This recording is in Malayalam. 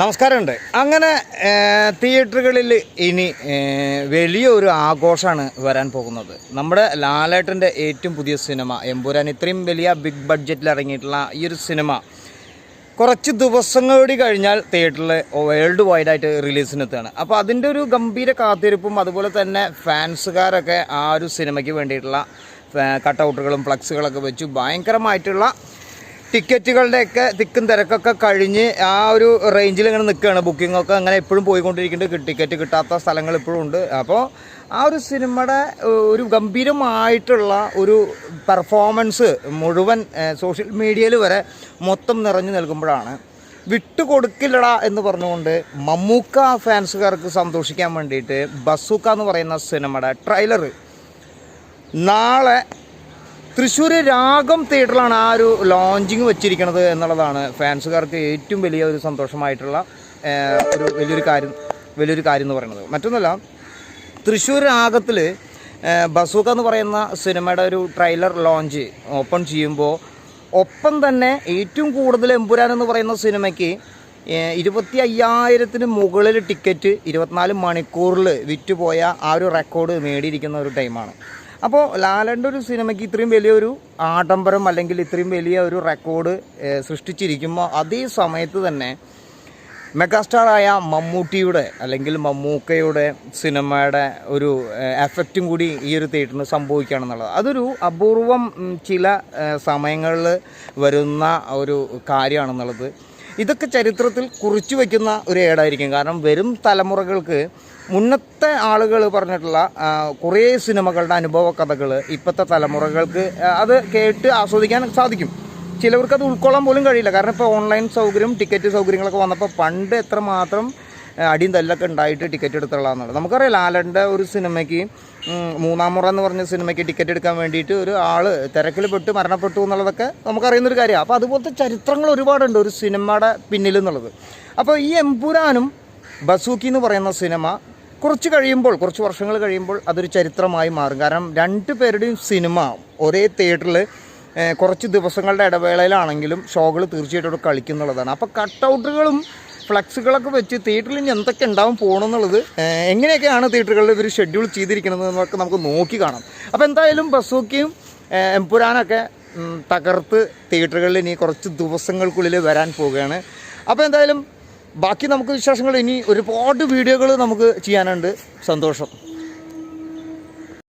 നമസ്കാരമുണ്ട്. അങ്ങനെ തിയേറ്ററുകളിൽ ഇനി വലിയൊരു ആഘോഷമാണ് വരാൻ പോകുന്നത്. നമ്മുടെ ലാലേട്ടന്റെ ഏറ്റവും പുതിയ സിനിമ എമ്പുരാൻ ഇത്രയും വലിയ ബിഗ് ബഡ്ജറ്റിൽ ഇറങ്ങിയിട്ടുള്ള ഈ ഒരു സിനിമ കുറച്ച് ദിവസങ്ങൾ കൂടി കഴിഞ്ഞാൽ തിയേറ്ററിൽ വേൾഡ് വൈഡായിട്ട് റിലീസിനെത്തുകയാണ്. അപ്പോൾ അതിന്റെ ഒരു ഗംഭീര കാത്തിരിപ്പും അതുപോലെ തന്നെ ഫാൻസുകാരൊക്കെ ആ ഒരു സിനിമയ്ക്ക് വേണ്ടിയിട്ടുള്ള കട്ടൗട്ടുകളും ഫ്ലക്സുകളൊക്കെ വെച്ച് ഭയങ്കരമായിട്ടുള്ള ടിക്കറ്റുകളുടെയൊക്കെ തിക്കും തിരക്കൊക്കെ കഴിഞ്ഞ് ആ ഒരു റേഞ്ചിൽ ഇങ്ങനെ നിൽക്കുകയാണ് ബുക്കിംഗ് ഒക്കെ അങ്ങനെ എപ്പോഴും പോയിക്കൊണ്ടിരിക്കുന്നുണ്ട്. ടിക്കറ്റ് കിട്ടാത്ത സ്ഥലങ്ങൾ ഇപ്പോഴും ഉണ്ട്. അപ്പോൾ ആ ഒരു സിനിമയുടെ ഒരു ഗംഭീരമായിട്ടുള്ള ഒരു പെർഫോമൻസ് മുഴുവൻ സോഷ്യൽ മീഡിയയിൽ വരെ മൊത്തം നിറഞ്ഞു നിൽക്കുമ്പോഴാണ്. വിട്ടുകൊടുക്കില്ലടാ എന്ന് പറഞ്ഞുകൊണ്ട് മമ്മൂക്ക ഫാൻസുകാർക്ക് സന്തോഷിക്കാൻ വേണ്ടിയിട്ട് ബസൂക്ക എന്ന് പറയുന്ന സിനിമയുടെ ട്രെയിലർ നാളെ തൃശ്ശൂർ രാഗം തിയേറ്ററിലാണ് ആ ഒരു ലോഞ്ചിങ് വെച്ചിരിക്കുന്നത് എന്നുള്ളതാണ്. ഫാൻസുകാർക്ക് ഏറ്റവും വലിയ ഒരു സന്തോഷമായിട്ടുള്ള ഒരു വലിയൊരു കാര്യം വലിയൊരു കാര്യം എന്ന് പറയുന്നത്. മറ്റൊന്നല്ല തൃശ്ശൂർ രാഗത്തിൽ ബസൂക്ക എന്ന് പറയുന്ന സിനിമയുടെ ഒരു ട്രെയിലർ ലോഞ്ച് ഓപ്പൺ ചെയ്യുമ്പോൾ ഒപ്പം തന്നെ ഏറ്റവും കൂടുതൽ എമ്പുരാൻ എന്ന് പറയുന്ന സിനിമയ്ക്ക് ഇരുപത്തി അയ്യായിരത്തിന് മുകളിൽ ടിക്കറ്റ് ഇരുപത്തിനാല് മണിക്കൂറിൽ വിറ്റുപോയ ആ ഒരു റെക്കോർഡ് നേടിയിരിക്കുന്ന ഒരു ടൈമാണ് അപ്പോൾ ലാലന്റെ ഒരു സിനിമയ്ക്ക് ഇത്രയും വലിയൊരു ആഡംബരം അല്ലെങ്കിൽ ഇത്രയും വലിയ ഒരു റെക്കോർഡ് സൃഷ്ടിച്ചിരിക്കുമ്പോൾ അതേ സമയത്ത് തന്നെ മെഗാസ്റ്റാറായ മമ്മൂട്ടിയുടെ അല്ലെങ്കിൽ മമ്മൂക്കയുടെ സിനിമയുടെ ഒരു എഫക്റ്റും കൂടി ഈ ഒരു തിയേറ്ററിന് സംഭവിക്കുകയാണെന്നുള്ളത്. അതൊരു അപൂർവം ചില സമയങ്ങളിൽ വരുന്ന ഒരു കാര്യമാണെന്നുള്ളത് ഇതൊക്കെ ചരിത്രത്തിൽ കുറിച്ചു വയ്ക്കുന്ന ഒരു ഏടായിരിക്കും. കാരണം വരും തലമുറകൾക്ക് മുന്നത്തെ ആളുകൾ പറഞ്ഞിട്ടുള്ള കുറേ സിനിമകളുടെ അനുഭവ കഥകൾ ഇപ്പോഴത്തെ തലമുറകൾക്ക് അത് കേട്ട് ആസ്വദിക്കാൻ സാധിക്കും. ചിലവർക്ക് അത് ഉൾക്കൊള്ളാൻ പോലും കഴിയില്ല. കാരണം ഇപ്പോൾ ഓൺലൈൻ സൗകര്യം ടിക്കറ്റ് സൗകര്യങ്ങളൊക്കെ വന്നപ്പോൾ പണ്ട് എത്രമാത്രം അടിയും തല്ലൊക്കെ ഉണ്ടായിട്ട് ടിക്കറ്റ് എടുത്തുള്ളതെന്നുള്ളത്. നമുക്കറിയാം ലാലന്റെ ഒരു സിനിമയ്ക്ക് മൂന്നാം മുറ എന്ന് പറഞ്ഞ സിനിമയ്ക്ക് ടിക്കറ്റ് എടുക്കാൻ വേണ്ടിയിട്ട് ഒരു ആൾ തിരക്കിൽ പെട്ട് മരണപ്പെട്ടു എന്നുള്ളതൊക്കെ നമുക്കറിയുന്നൊരു കാര്യമാണ്. അപ്പോൾ അതുപോലത്തെ ചരിത്രങ്ങൾ ഒരുപാടുണ്ട് ഒരു സിനിമയുടെ പിന്നിൽ എന്നുള്ളത്. അപ്പോൾ ഈ എംപുരാനും ബസൂക്കി എന്ന് പറയുന്ന സിനിമ കുറച്ച് കഴിയുമ്പോൾ കുറച്ച് വർഷങ്ങൾ കഴിയുമ്പോൾ അതൊരു ചരിത്രമായി മാറും. കാരണം രണ്ട് പേരുടെയും സിനിമ ഒരേ തിയേറ്ററിൽ കുറച്ച് ദിവസങ്ങളുടെ ഇടവേളയിലാണെങ്കിലും ഷോകൾ തീർച്ചയായിട്ടും കളിക്കുന്നുള്ളതാണ്. അപ്പോൾ കട്ടൗട്ടുകളും ഫ്ലക്സുകളൊക്കെ വെച്ച് തിയേറ്ററിൽ ഇനി എന്തൊക്കെ ഉണ്ടാവും പോകണമെന്നുള്ളത് എങ്ങനെയൊക്കെയാണ് തിയേറ്ററുകളിൽ ഇവർ ഷെഡ്യൂൾ ചെയ്തിരിക്കുന്നത് എന്നൊക്കെ നമുക്ക് നോക്കി കാണാം. അപ്പോൾ എന്തായാലും ബസൂക്കിയും എംപുരാനൊക്കെ തകർത്ത് തിയേറ്ററുകളിൽ ഇനി കുറച്ച് ദിവസങ്ങൾക്കുള്ളിൽ വരാൻ പോവുകയാണ്. അപ്പോൾ എന്തായാലും ബാക്കി നമുക്ക് വിശേഷങ്ങൾ ഇനി ഒരുപാട് വീഡിയോകൾ നമുക്ക് ചെയ്യാനുണ്ട്. സന്തോഷം.